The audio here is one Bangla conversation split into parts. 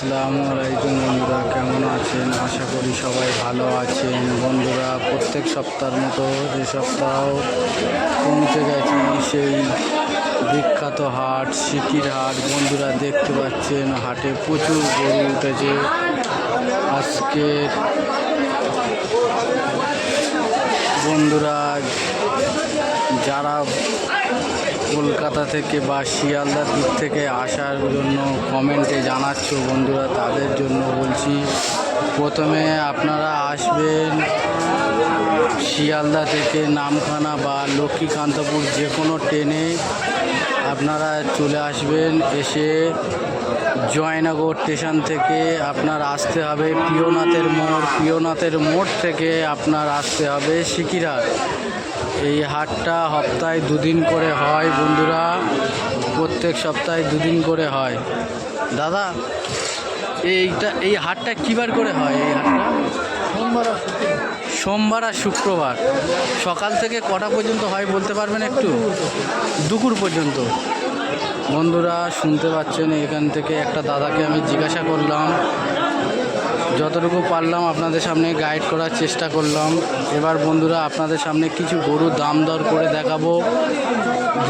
আসসালামু আলাইকুম বন্ধুরা, কেমন আছেন? আশা করি সবাই ভালো আছেন। বন্ধুরা, প্রত্যেক সপ্তাহের মতো এ সপ্তাহ পৌঁছে গেছি, সেই বিখ্যাত হাট সিকির হাট। বন্ধুরা, দেখতে পাচ্ছেন, হাটে প্রচুর গরু উঠেছে। আজকে বন্ধুরা, যারা কলকাতা থেকে বা শিয়ালদার দিক থেকে আসার জন্য কমেন্টে জানাচ্ছ বন্ধুরা, তাদের জন্য বলছি। প্রথমে আপনারা আসবেন শিয়ালদা থেকে নামখানা বা লক্ষ্মীকান্তপুর যে কোনো ট্রেনে। আপনারা চলে আসবেন, এসে জয়নগর স্টেশন থেকে আপনার আসতে হবে, প্রিয়নাথের মোড় প্রিয়নাথের মোড় থেকে আপনার আসতে হবে সিকিরহাট এই হাটটা সপ্তাহে দুদিন করে হয় বন্ধুরা। প্রত্যেক সপ্তাহে দুদিন করে হয়। দাদা এইটা এই হাটটা কিবার করে হয় এই হাটটা? সোমবার আর শুক্রবার। সকাল থেকে কটা পর্যন্ত হয় বলতে পারবেন একটু? দুপুর পর্যন্ত। বন্ধুরা শুনতে পাচ্ছেন এখান থেকে একটা দাদাকে আমি জিজ্ঞাসা করলাম যতটুকু পারলাম আপনাদের সামনে গাইড করার চেষ্টা করলাম। এবার বন্ধুরা, আপনাদের সামনে কিছু গরুর দাম দর করে দেখাবো।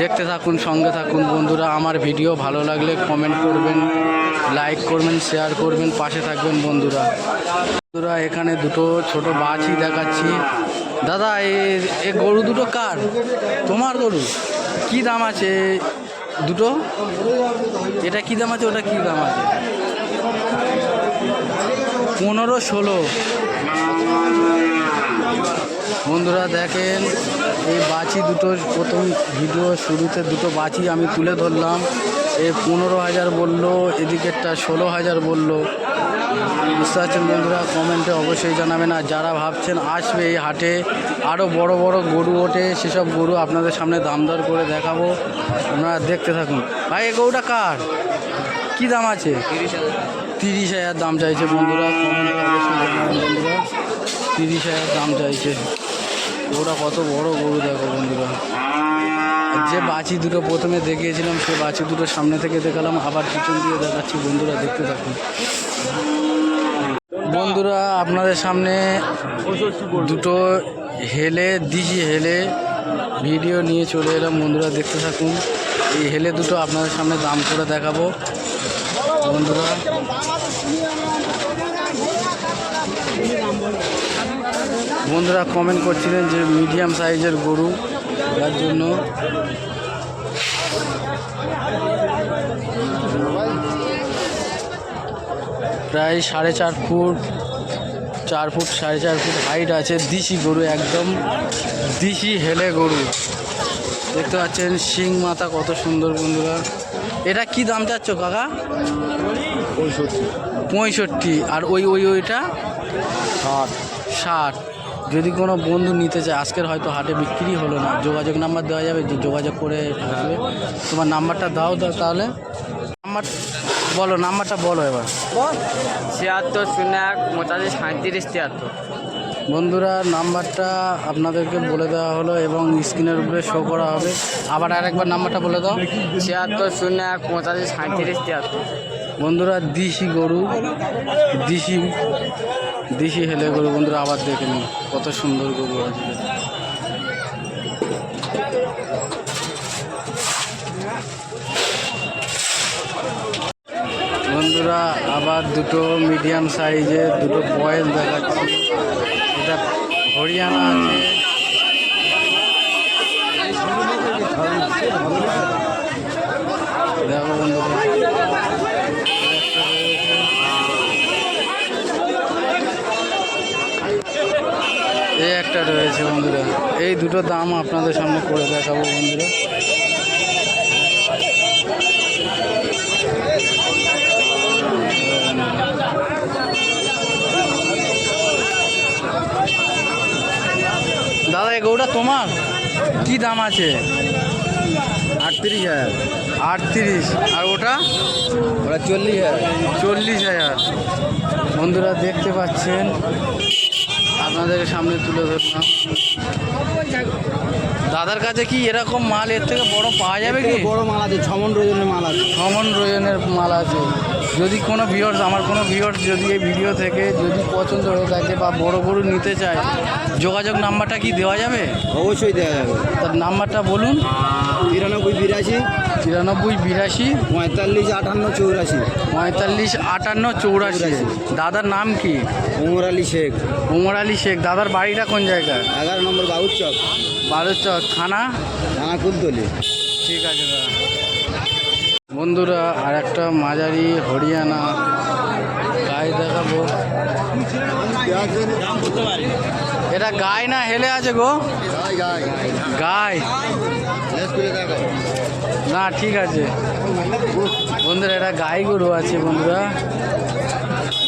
দেখতে থাকুন, সঙ্গে থাকুন বন্ধুরা। আমার ভিডিও ভালো লাগলে কমেন্ট করবেন লাইক করবেন শেয়ার করবেন, পাশে থাকবেন বন্ধুরা। বন্ধুরা, এখানে দুটো ছোট বাছই দেখাচ্ছি। দাদা এ গরু দুটো কার? তোমার গরু? কি দাম আছে? দুটো? এটা কি দাম আছে? ওটা কি দাম আছে? পনেরো ষোলো। বন্ধুরা দেখেন, এই বাছি দুটো প্রথম ভিডিও শুরুতে দুটো বাছি আমি তুলে ধরলাম। এ পনেরো হাজার বলল, এদিকেরটা ষোলো হাজার বলল। বুঝতে পারছেন বন্ধুরা, কমেন্টে অবশ্যই জানাবেন। আর যারা ভাবছেন আসবে এই হাটে আরও বড় বড় গরু ওঠে, সেসব গরু আপনাদের সামনে দাম দর করে দেখাবো। আপনারা দেখতে থাকুন। ভাই এ গরুটা কার? কী দাম আছে? তিরিশ হাজার দাম চাইছে বন্ধুরা বন্ধুরা। তিরিশ হাজার দাম চাইছে। ওরা কত বড় গরু দেখো বন্ধুরা। যে বাছি দুটো প্রথমে দেখিয়েছিলাম, সে বাছি দুটো সামনে থেকে দেখালাম, আবার পিছন দিয়ে দেখাচ্ছি বন্ধুরা, দেখতে থাকুন। বন্ধুরা, আপনাদের সামনে দুটো হেলে দিজি হেলে ভিডিও নিয়ে চলে এলাম বন্ধুরা, দেখতে থাকুন। এই হেলে দুটো আপনাদের সামনে দাম করে দেখাবো। বন্ধুরা। বন্ধুরা কমেন্ট করছিলেন যে মিডিয়াম সাইজের গরু যার জন্য। প্রায় সাড়ে চার ফুট চার ফুট, সাড়ে চার ফুট হাইট আছে দিশি গরু, একদম দিশি হেলে গরু। দেখতে পাচ্ছেন শিং মাথা কত সুন্দর বন্ধুরা। এটা কি দাম চাচ্ছ কাকা? পঁয়ষট্টি। আর ওই ওই ওইটা? ষাট। ষাট। যদি কোনো বন্ধু নিতে চায় আজকের হয়তো হাটে বিক্রি হলো না যোগাযোগ নাম্বার দেওয়া যাবে যে যোগাযোগ করে আসবে। তোমার নাম্বারটা দাও দাও তাহলে। নাম্বার বলো নাম্বারটা বলো এবার। ছিয়াত্তর শূন্য এক পঁচাশি সাঁত্রিশ তিয়াত্তর। বন্ধুরা নাম্বারটা আপনাদেরকে বলে দেওয়া হলো এবং স্ক্রিনের উপরে শো করা হবে। আবার আরেকবার নাম্বারটা বলে দাও। ছিয়াত্তর শূন্য এক পঁচাশি সাঁত্রিশ তিয়াত্তর। বন্ধুরা দিশি গরু দিশি দিশি হেলে গরু। বন্ধুরা আবার দেখে নিন কত সুন্দর গরু আছে। বন্ধুরা আবার দুটো মিডিয়াম সাইজের দুটো বয়েল দেখাচ্ছি। হরিয়ানা আছে এই একটা রয়েছে বন্ধুরা। এই দুটো দাম আপনাদের সামনে করে দেখাবো বন্ধুরা। দাদা এই গৌটা তোমার? কি দাম আছে? আটত্রিশ হাজার। আটত্রিশ। আর ওটা? ওটা চল্লিশ হাজার। চল্লিশ হাজার। বন্ধুরা দেখতে পাচ্ছেন? আপনাদের সামনে তুলে ধরলাম। দাদার কাছে কি এরকম মাল এর থেকে বড় পাওয়া যাবে কি? বড় মাল আছে ছমন রোজনের মাল আছে। ছমন রোজনের মাল আছে। যদি কোনো ভিউয়ার্স আমার কোনো ভিউয়ার্স যদি এই ভিডিও থেকে যদি পছন্দ হয়ে থাকে বা বড় গরু নিতে চায় যোগাযোগ নাম্বারটা কি দেওয়া যাবে? অবশ্যই দেওয়া যাবে। তার নাম্বারটা বলুন। তিরানব্বই বিরাশি। তিরানব্বই বিরাশি। পঁয়তাল্লিশ আটান্ন চৌরাশি। পঁয়তাল্লিশ আটান্ন চৌরাশি। দাদার নাম কি? ওমর আলী শেখ। ওমর আলী শেখ। দাদার বাড়িটা কোন জায়গায়? এগারো নম্বর বাবুর চক। বারোচর থানা? থানা কুলতলি। ঠিক আছে দাদা। বন্ধুরা আর একটা মাঝারি হরিয়ানা গায়ে দেখাবো। এটা গায়ে না, হেলে আছে গো। গায়ে না, ঠিক আছে। বন্ধুরা, এটা গাই গরু আছে বন্ধুরা।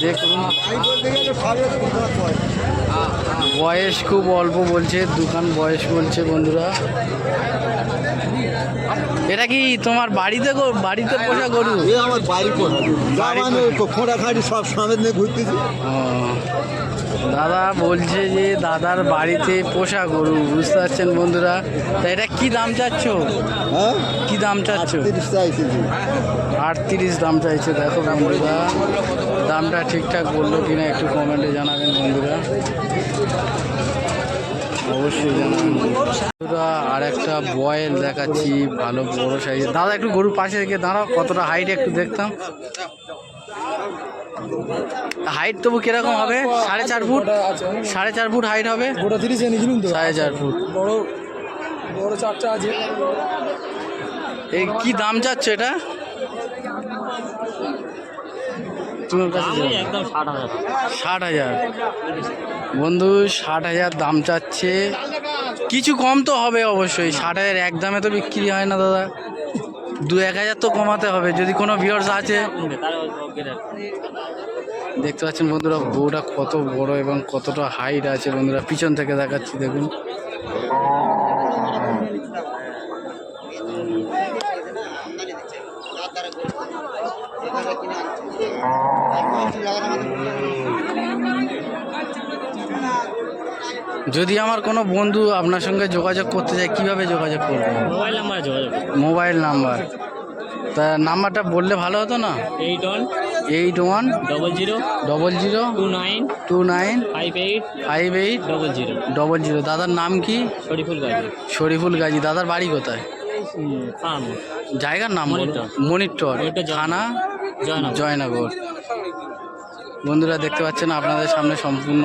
দেখুন। বয়স খুব অল্প বলছে, দোকান বয়স বলছে বন্ধুরা। এটা কি তোমার বাড়িতে গো- বাড়িতে পোষা গরু? এ আমার বাড়ি কোন খোঁড়া খাড়ি সব সামনে নিয়ে ঘুরতেছি। দাদা বলছে যে দাদার বাড়িতে পোষা গরু বুঝতে পারছেন বন্ধুরা? তা এটা কি দাম চাচ্ছ? হ্যাঁ? কি দাম চাচ্ছ? আটত্রিশ দাম চাইছে দেখো বন্ধুরা। দামটা ঠিকঠাক বলল কিনা একটু কমেন্টে জানাবেন বন্ধুরা। অবশ্যই জানাবেন আর একটা বয়েল দেখাচ্ছি ভালো বড় সাইজের দাদা একটু গরুর পাশে রেখে দাঁড়াও কতটা হাইট একটু দেখতাম। হাইট তবু কীরকম হবে? সাড়ে চার ফুট? সাড়ে চার ফুট হাইট হবে? সাড়ে চার ফুট। বড় বড় চারটা আছে। এই কি দাম চাচ্ছ এটা? একদম ষাট হাজার। ষাট হাজার। বন্ধু ষাট হাজার দাম চাচ্ছে। কিছু কম তো হবে অবশ্যই। ষাট হাজার এক দামে তো বিক্রি হয় না দাদা। দু এক হাজার তো কমাতে হবে। যদি কোনো ভিউয়ার্স আছে দেখতে পাচ্ছেন বন্ধুরা বউটা কত বড় এবং কতটা হাইট আছে বন্ধুরা। পিছন থেকে দেখাচ্ছি দেখুন। যদি আমার কোনো বন্ধু আপনার সঙ্গে যোগাযোগ করতে চায় কীভাবে যোগাযোগ করব? মোবাইল নাম্বার যোগাযোগ মোবাইল নাম্বার। তা নাম্বারটা বললে ভালো হতো না? Eight one eight one double zero double zero two nine two nine five eight five eight double zero. Double zero. দাদার নাম কি? শরীফুল গাজী। শরীফুল গাজী। দাদার বাড়ি কোথায়? জায়গার নাম মনিটর। থানা। জয়নগর। বন্ধুরা দেখতে পাচ্ছেন আপনাদের সামনে সম্পূর্ণ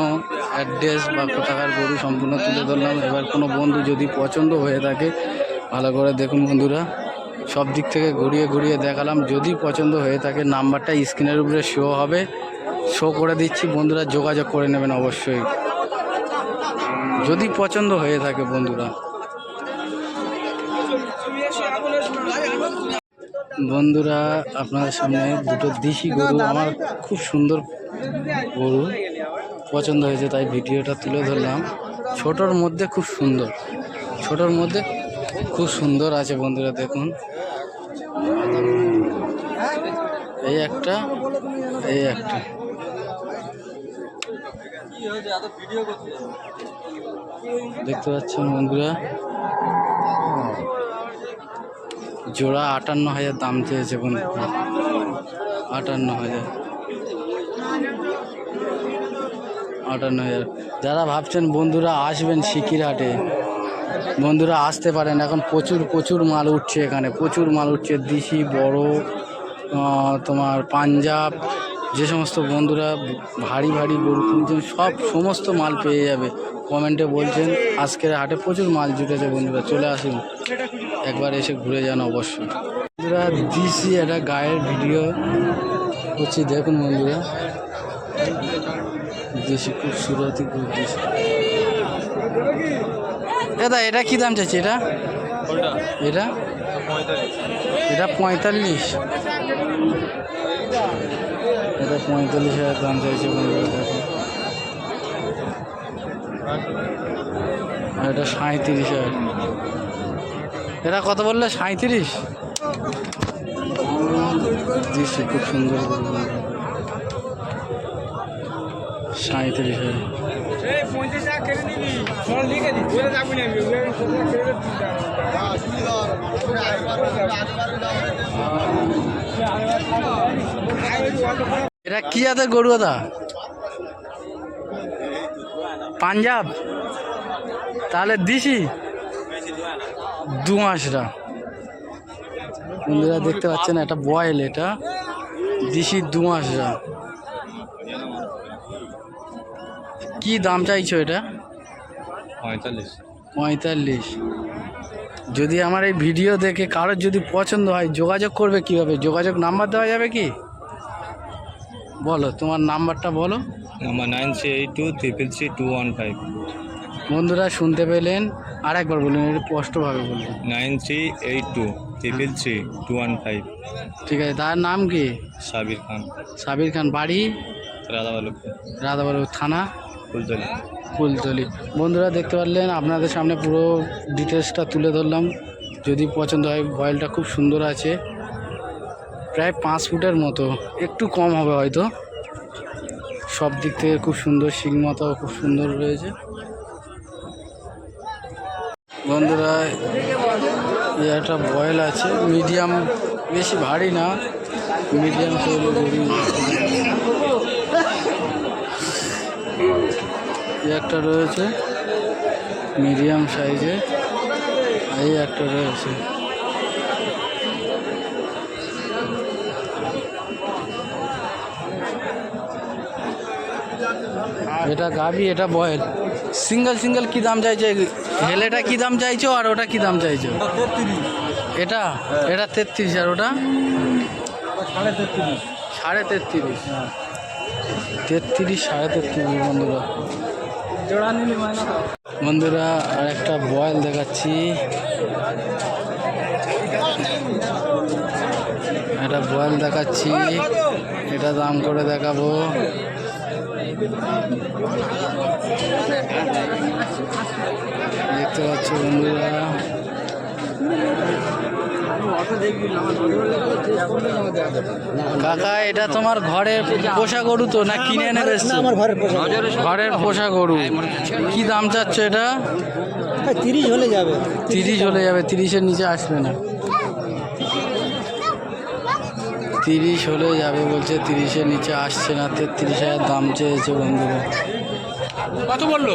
অ্যাড্রেস বা কোথাকার গরু সম্পূর্ণ তুলে ধরলাম। এবার কোনো বন্ধু যদি পছন্দ হয়ে থাকে, ভালো করে দেখুন বন্ধুরা। সব দিক থেকে ঘুরিয়ে ঘুরিয়ে দেখালাম। যদি পছন্দ হয়ে থাকে, নাম্বারটা স্ক্রিনের উপরে শো হবে। শো করে দিচ্ছি। বন্ধুরা যোগাযোগ করে নেবেন অবশ্যই। যদি পছন্দ হয়ে থাকে বন্ধুরা। বন্ধুরা, আপনাদের সামনে দুটো দেশি গরু, আমার খুব সুন্দর গরু। পছন্দ হয়েছে, তাই ভিডিওটা তুলে ধরলাম। ছোটোর মধ্যে খুব সুন্দর। ছোটোর মধ্যে খুব সুন্দর আছে বন্ধুরা, দেখুন। এই একটা এই একটা। দেখতে পাচ্ছেন বন্ধুরা? জোড়া আটান্ন হাজার দাম চেয়েছে বন্ধু আটান্ন হাজার। আটান্ন হাজার। যারা ভাবছেন বন্ধুরা আসবেন সিকিরহাটে, বন্ধুরা আসতে পারেন। এখন প্রচুর প্রচুর মাল উঠছে এখানে। প্রচুর মাল উঠছে। দিশি, বড় তোমার পাঞ্জাব, যে সমস্ত বন্ধুরা ভারী ভারী গরু কিনছেন, সব সমস্ত মাল পেয়ে যাবে। কমেন্টে বলছেন, আজকের হাটে প্রচুর মাল জুটেছে বন্ধুরা। চলে আসুন। একবার এসে ঘুরে যান অবশ্যই। বন্ধুরা দিছি একটা গায়ের ভিডিও করছি দেখুন বন্ধুরা। দেশি খুব সুরতি খুব দেশি। দাদা এটা কি দাম চাইছে এটা? এটা? এটা পঁয়তাল্লিশ। এটা পঁয়তাল্লিশ হাজার দাম চাইছে আর এটা সাঁত্রিশ হাজার। এটা কত বললে? সাঁত্রিশ দিচ্ছি খুব সুন্দর সাঁত্রিশ এটা কি জাতের গরু দা পাঞ্জাব? তাহলে দিছি। দু মাসটা বন্ধুরা দেখতে পাচ্ছেন একটা বয়েল এটা। দিছি দু কি দাম চাইছো এটা? পঁয়তাল্লিশ। পঁয়তাল্লিশ। যদি আমার এই ভিডিও দেখে কারোর যদি পছন্দ হয় যোগাযোগ করবে কীভাবে? যোগাযোগ নাম্বার দেওয়া যাবে কি? বলো তোমার নাম্বারটা বলো। Number nine three eight two triple three two one five. বন্ধুরা শুনতে পেলেন। আর একবার বলুন একটু স্পষ্টভাবে বলুন। Nine three eight two. Triple three two one five ঠিক আছে তার নাম কি? সাবির খান। সাবির খান বাড়ি? রাধাবালুপুর রাধাবাবু থানা? ফুলতলি। ফুলতলি। বন্ধুরা দেখতে পারলেন আপনাদের সামনে পুরো ডিটেলসটা তুলে ধরলাম। যদি পছন্দ হয় বয়েলটা খুব সুন্দর আছে। প্রায় পাঁচ ফুটের মতো। একটু কম হবে হয়তো। সব দিক থেকে খুব সুন্দর শিংমাতাও খুব সুন্দর রয়েছে। বন্ধুরা একটা বয়েল আছে, মিডিয়াম, বেশি ভারী না, মিডিয়াম এই একটা রয়েছে, মিডিয়াম সাইজে, এই একটা রয়েছে। এটা গাবি এটা বয়েল। সিঙ্গেল সিঙ্গেল কি দাম চাইছে? হেলেটা কি দাম চাইছো আর ওটা কি দাম চাইছো এটা এটা তেত্রিশ আর ওটা সাড়ে তেত্রিশ তেত্রিশ সাড়ে তেত্রিশ বন্ধুরা বন্ধুরা আর একটা বয়েল দেখাচ্ছি একটা বয়েল দেখাচ্ছি এটা দাম করে দেখাবো দেখতে পাচ্ছ বন্ধুরা। কাকা এটা তোমার ঘরের পোষা গরু তো না কিনে এনে আমার ঘরের পোষা ঘরের পোষা গরু। কি দাম চাচ্ছ এটা? তিরিশ হলে যাবে। তিরিশ হলে যাবে তিরিশের নিচে আসবে না। তিরিশ হলে যাবে বলছে তিরিশের নিচে আসছে না তেত্রিশ হাজার দাম চেয়েছে বন্ধুরা। কত বলল?